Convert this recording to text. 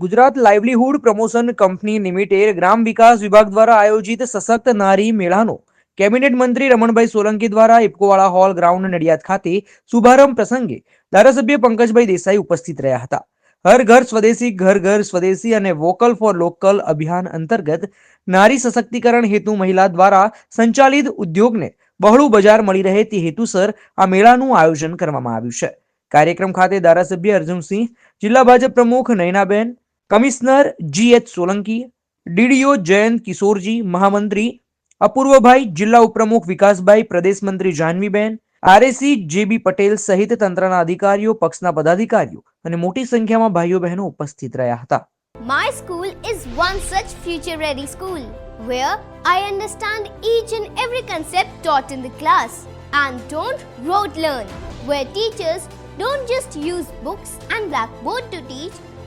Gujarat livelihood promotion company limited ગ્રામ વિકાસ વિભાગ દ્વારા આયોજિત સશક્ત નારી મેળાનો કેબિનેટ મંત્રી રમણભાઈ સોલંકી દ્વારા ઇપકોવાળા હોલ ગ્રાઉન્ડ નડિયાદ ખાતે શુભારંભ પ્રસંગે ધારાસભ્ય પંકજભાઈ દેસાઈ ઉપસ્થિત રહ્યા હતા. હર ઘર સ્વદેશી, ઘર ઘર સ્વદેશી અને વોકલ ફોર લોકલ અભિયાન અંતર્ગત નારી સશક્તિકરણ હેતુ મહિલા દ્વારા સંચાલિત ઉદ્યોગને બહોળું બજાર મળી રહે તે હેતુસર આ મેળાનું આયોજન કરવામાં આવ્યું છે. કાર્યક્રમ ખાતે ધારાસભ્ય અર્જુનસિંહ, જિલ્લા ભાજપ પ્રમુખ Nayanaben commissioner G H Solanki DDO Jayant Kishorji મહામંત્રી અપૂર્વભાઈ જિલ્લા ઉપપ્રમુખ વિકાસભાઈ પ્રદેશ મંત્રી જાહ્નવીબેન આરએસી જેબી પટેલ સહિત તંત્રના અધિકારીઓ પક્ષના પદાધિકારીઓ અને મોટી સંખ્યામાં ભાઈઓ બહેનો ઉપસ્થિત રહ્યા હતા My school is one such future ready school where I understand each and every concept taught in the class and don't rote learn, where teachers don't just use books and blackboard to teach